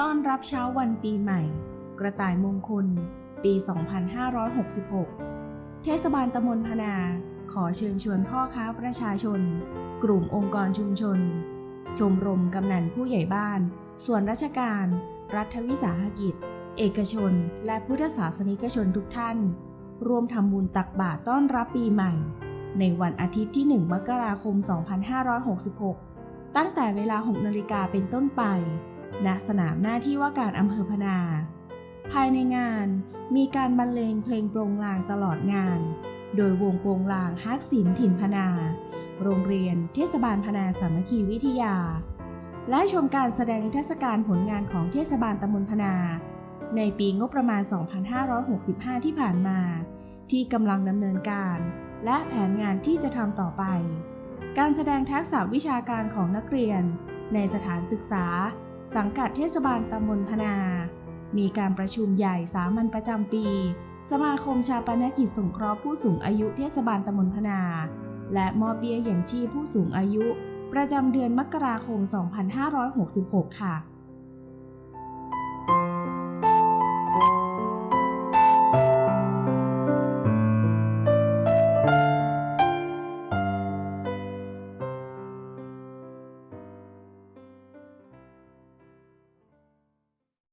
ต้อนรับเช้าวันปีใหม่ กระต่ายมงคล ปี 2566 เทศบาลตำบลพนา ขอเชิญชวนพ่อค้าประชาชน กลุ่มองค์กรชุมชน ชมรมกำนันผู้ใหญ่บ้าน ส่วนราชการ รัฐวิสาหกิจ เอกชน และพุทธศาสนิกชนทุกท่าน ร่วมทำบุญตักบาตรต้อนรับปีใหม่ ในวันอาทิตย์ที่ 1 มกราคม 2566 ตั้งแต่เวลา 6 นาฬิกาเป็นต้นไป ณสนามหน้าที่ว่าการอำเภอพนา ภายในงานมีการบรรเลงเพลงโปรงลางตลอดงาน โดยวงโปรงลางฮักศิลป์ถิ่นพนา โรงเรียนเทศบาลพนาสามัคคีวิทยา และชมการแสดงนิทรรศการผลงานของเทศบาลตำบลพนา ในปีงบประมาณ 2565 ที่ผ่านมา ที่กำลังดำเนินการ และแผนงานที่จะทำต่อไป การแสดงทักษะวิชาการของนักเรียน ในสถานศึกษา สังกัดเทศบาลตำบลพนา มีการประชุมใหญ่สามัญประจำปี สมาคมชาปนกิจสงเคราะห์ผู้สูงอายุเทศบาลตำบลพนา และมอบเบี้ยอย่างชีพผู้สูงอายุ ประจำเดือนมกราคม 2566 ค่ะ